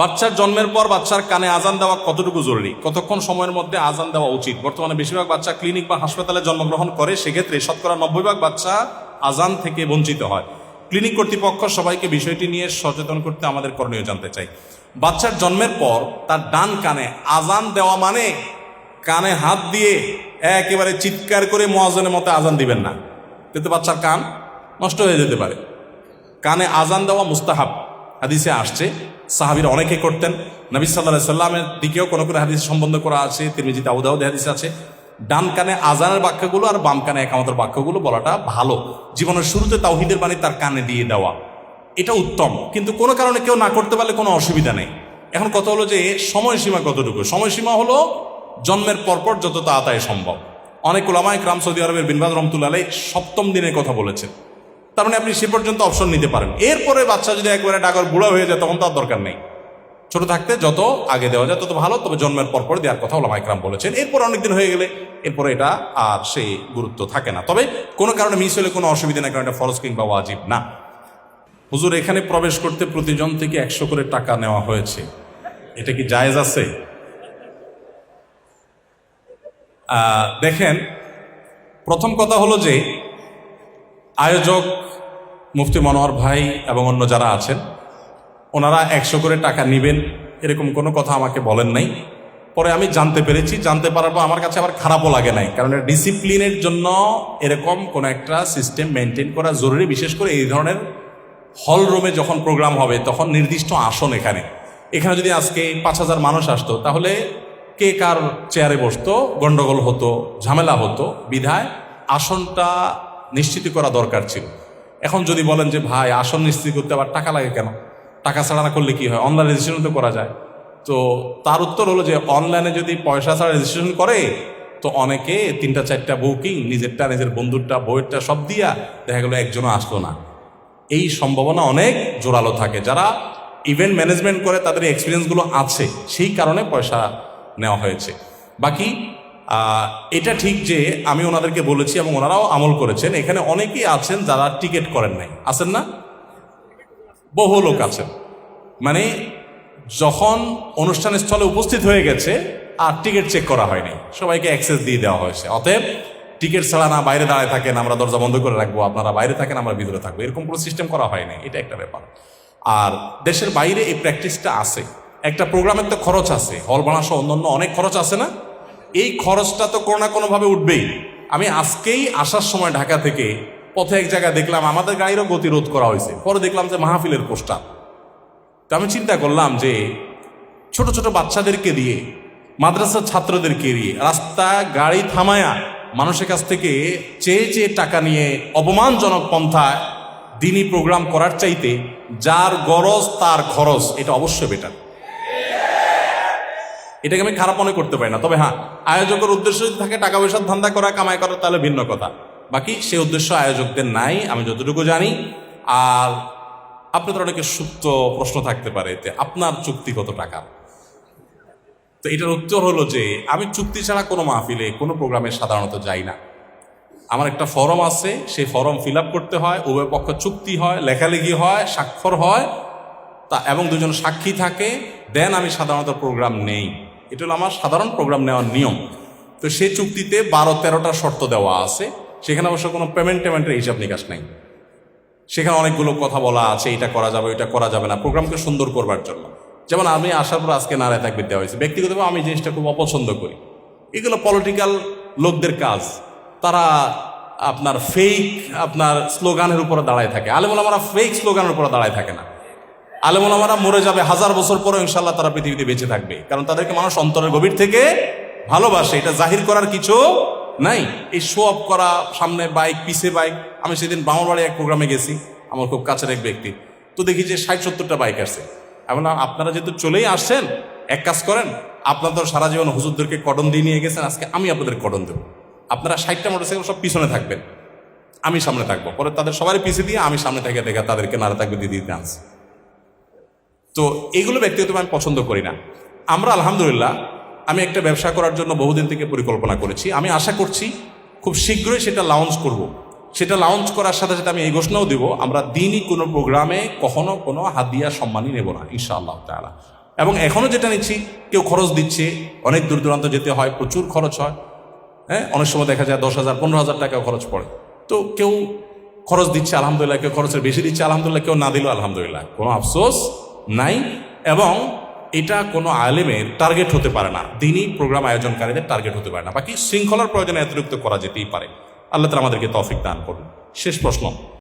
বাচ্চার জন্মের পর বাচ্চার কানে আজান দেওয়া কতটুকু জরুরি? কতক্ষণ সময়ের মধ্যে আজান দেওয়া উচিত? বর্তমানে বেশিরভাগ বাচ্চা ক্লিনিক বা হাসপাতালে জন্মগ্রহণ করে, সেক্ষেত্রে শতকরা নব্বই ভাগ বাচ্চা আজান থেকে বঞ্চিত হয়। ক্লিনিক কর্তৃপক্ষ সবাইকে বিষয়টি নিয়ে সচেতন করতে আমাদের করণীয় জানতে চাই। বাচ্চার জন্মের পর তার ডান কানে আজান দেওয়া মানে কানে হাত দিয়ে একেবারে চিৎকার করে মোয়াজনের মতো আজান দিবেন না। কিন্তু বাচ্চার কান নষ্ট হয়ে যেতে পারে। কানে আজান দেওয়া মুস্তাহাব। হাদিসে আসছে, সাহাবিরা অনেকে করতেন। নবী সাল্লাহ সাল্লামের দিকেও কোনো কোনো হাদিস সম্বন্ধ করা আছে তিরমিজিতে আউদাউদ হাদিস আছে। ডান কানে আজানের বাক্যগুলো আর বাম কানে একামতের বাক্যগুলো বলাটা ভালো। জীবনের শুরুতে তাওহিদের বাণী তার কানে দিয়ে দেওয়া। এটা উত্তম, কিন্তু কোনো কারণে কেউ না করতে পারলে কোনো অসুবিধা নেই। এখন কথা হলো যে, সময়সীমা কতটুকু? সময়সীমা হলো জন্মের পরপর যত তাড়াতাড়ি সম্ভব। অনেক ওলামায় ক্রাম সৌদি আরবের বিনবাদ রহমতুল্লাহ সপ্তম দিনের কথা বলেছেন। তার মানে আপনি সে পর্যন্ত অপশন নিতে পারেন। এরপরে বাচ্চা যদি একবারে ডাকর বুড়া হয়ে যায়, তখন তার দরকার নেই। ছোট থাকতে যত আগে দেওয়া যায়, তত ভালো, তবে জন্মের পর পর দেওয়ার কথা ওলামা ইকরাম বলেছেন। এরপর অনেকদিন হয়ে গেলে, এরপরে এটা আর সেই গুরুত্ব থাকে না। তবে কোনো কারণে মিস হলে কোনো অসুবিধা নেই, কারণ এটা ফরজ কিংবা ওয়াজিব না। হুজুর, এখানে প্রবেশ করতে প্রতিজন থেকে একশো করে টাকা নেওয়া হয়েছে। এটা কি জায়েজ আছে? দেখেন, প্রথম কথা হলো যে আয়োজক মুফতি মনোহর ভাই এবং অন্য যারা আছেন, ওনারা একশো করে টাকা নেবেন, এরকম কোনো কথা আমাকে বলেন নাই। পরে আমি জানতে পেরেছি, জানতে পারার পর আমার কাছে আবার খারাপও লাগে নাই, কারণ ডিসিপ্লিনের জন্য এরকম কোনো একটা সিস্টেম মেনটেন করা জরুরি, বিশেষ করে এই ধরনের হল রুমে যখন প্রোগ্রাম হবে, তখন নির্দিষ্ট আসন এখানে। এখানে যদি আজকে পাঁচ হাজার মানুষ আসতো, তাহলে কে কার চেয়ারে বসতো, গন্ডগোল হতো, ঝামেলা হতো, বিধায় আসনটা নিশ্চিত করা দরকার ছিল। এখন যদি বলেন যে, ভাই, আসন নিশ্চিত করতে আবার টাকা লাগে কেন? টাকা ছাড়া না করলে কি হয়? অনলাইন রেজিস্ট্রেশন তো করা যায়। তো তার উত্তর হলো যে অনলাইনে যদি পয়সা ছাড়া রেজিস্ট্রেশন করে, তো অনেকে তিনটা, চারটা বুকিং নিজেরটা, নিজের বন্ধুরটা বইয়েরটা সব দিয়া দেখা গেলো একজনও আসলো না। এই সম্ভাবনা অনেক জোরালো থাকে। যারা ইভেন্ট ম্যানেজমেন্ট করে, তাদের এক্সপিরিয়েন্সগুলো আছে। সেই কারণে পয়সা নেওয়া হয়েছে। বাকি এটা ঠিক যে আমি ওনাদেরকে বলেছি এবং ওনারাও আমল করেছেন। এখানে অনেকেই আছেন যারা টিকিট করেন নাই। আছেন না? বহু লোক আছেন। মানে যখন অনুষ্ঠান স্থলে উপস্থিত হয়ে গেছে, আর টিকিট চেক করা হয়নি। সবাইকে অ্যাক্সেস দিয়ে দেওয়া হয়েছে। অতএব টিকিট ছাড়া না বাইরে দাঁড়ায় থাকেন, আমরা দরজা বন্ধ করে রাখব। আপনারা বাইরে থাকেন, আমরা ভিতরে থাকব। এরকম কোনো সিস্টেম করা হয়নি। এটা একটা ব্যাপার। আর দেশের বাইরে এই প্র্যাকটিসটা আছে। একটা প্রোগ্রামের তো খরচ আছে। হল ভাড়া সহ অন্যান্য অনেক খরচ আছে না? এই খরচটা তো কোনো না কোনোভাবে উঠবেই। আমি আজকেই আসার সময় ঢাকা থেকে পথে এক জায়গায় দেখলাম আমাদের গাড়িরও গতিরোধ করা হয়েছে। পরে দেখলাম যে মাহফিলের পোস্টার। তো আমি চিন্তা করলাম যে ছোট ছোট বাচ্চাদেরকে দিয়ে, মাদ্রাসার ছাত্রদেরকে দিয়ে রাস্তা গাড়ি থামায়া মানুষের কাছ থেকে চেয়ে চেয়ে টাকা নিয়ে অপমানজনক পন্থায় দিনই প্রোগ্রাম করার চাইতে যার গরজ তার খরচ, এটা অবশ্যই বেটার এটাকে আমি খারাপ মনে করতে পারি না। তবে হ্যাঁ আয়োজকের উদ্দেশ্য যদি থাকে টাকা পয়সার ধান্দা করা, কামাই করা, তাহলে ভিন্ন কথা। বাকি সে উদ্দেশ্য আয়োজকদের নাই, আমি যতটুকু জানি। আর আপনাদের অনেকে সুপ্ত প্রশ্ন থাকতে পারে যে আপনার চুক্তি কত টাকা? তো এটার উত্তর হলো যে, আমি চুক্তি ছাড়া কোনো মাহফিলে, কোনো প্রোগ্রামে সাধারণত যাই না। আমার একটা ফর্ম আছে, সেই ফর্ম ফিল করতে হয়, উভয় পক্ষ চুক্তি হয়, লেখালেখি হয়, স্বাক্ষর হয়, তা এবং দুজন সাক্ষী থাকে, দেন আমি সাধারণত প্রোগ্রাম নেই। এটা হলো আমার সাধারণ প্রোগ্রাম নেওয়ার নিয়ম। তো সেই চুক্তিতে বারো, তেরোটা শর্ত দেওয়া আছে। সেখানে অবশ্য কোনো পেমেন্ট টেমেন্টের হিসাব নিকাশ নেই। সেখানে অনেকগুলো কথা বলা আছে, এটা করা যাবে এটা করা যাবে না। প্রোগ্রামকে সুন্দর করবার জন্য। যেমন আমি আসার পর আজকে নারায় থাকবে দেওয়া হয়েছে। ব্যক্তিগতভাবে আমি জিনিসটা খুব অপছন্দ করি। এগুলো পলিটিক্যাল লোকদের কাজ। তারা আপনার ফেক আপনার স্লোগানের উপরে দাঁড়ায় থাকে। আলেমুলামারা ফেক স্লোগানের উপরে দাঁড়ায় থাকে না। আলেমুলামারা মরে যাবে হাজার বছর পরে ইনশাল্লাহ তারা পৃথিবীতে বেঁচে থাকবে। কারণ তাদেরকে মানুষ অন্তরের গভীর থেকে ভালোবাসে। এটা জাহির করার কিছু নাই। এই শো অফ করা, সামনে বাইক পিছে বাইক আমি সেদিন বামরবাড়ি এক প্রোগ্রামে গেছি। আমার খুব কাছের এক ব্যক্তি। তো দেখি যে ষাট সত্তরটা বাইক আসছে। এখন আপনারা যেহেতু চলেই আসছেন, এক কাজ করেন, আপনারা তো সারা জীবন হুজুরদেরকে কটন দিয়ে নিয়ে গেছেন, আজকে আমি আপনাদের কটন দেবো। আপনারা ষাটটা মোটরসাইকেল সব পিছনে থাকবেন। আমি সামনে থাকব। পরে তাদের সবারই পিছিয়ে দিয়ে আমি সামনে থেকে দেখা, তাদেরকে নাড়া থাকবে দিদি ডান্স তো এগুলো ব্যক্তিগত আমি পছন্দ করি না। আমরা আলহামদুলিল্লাহ, আমি একটা ব্যবসা করার জন্য বহুদিন থেকে পরিকল্পনা করেছি। আমি আশা করছি খুব শীঘ্রই সেটা লঞ্চ করব। সেটা লঞ্চ করার সাথে সাথে আমি এই ঘোষণাও দিব, আমরা দিনই কোনো প্রোগ্রামে কখনো কোনো হাদিয়া সম্মানই নেব না, ইনশাআল্লাহ তালা এবং এখনও যেটা নিচ্ছি, কেউ খরচ দিচ্ছে, অনেক দূর দূরান্ত যেতে হয়, প্রচুর খরচ হয়। হ্যাঁ অনেক সময় দেখা যায় দশ হাজার, পনেরো হাজার টাকা খরচ পড়ে। তো কেউ খরচ দিচ্ছে, আলহামদুলিল্লাহ, কেউ খরচের বেশি দিচ্ছে, আলহামদুলিল্লাহ, কেউ না দিল আলহামদুলিল্লাহ। কোনো আফসোস নাই এবং এটা কোনো আলেমের টার্গেট হতে পারে না। দিনই প্রোগ্রাম আয়োজনকারীদের টার্গেট হতে পারে না। বাকি শৃঙ্খলার প্রয়োজনে অতিরিক্ত করা যেতেই পারে। আল্লাহ তালা আমাদেরকে তফিক দান করুন। শেষ প্রশ্ন।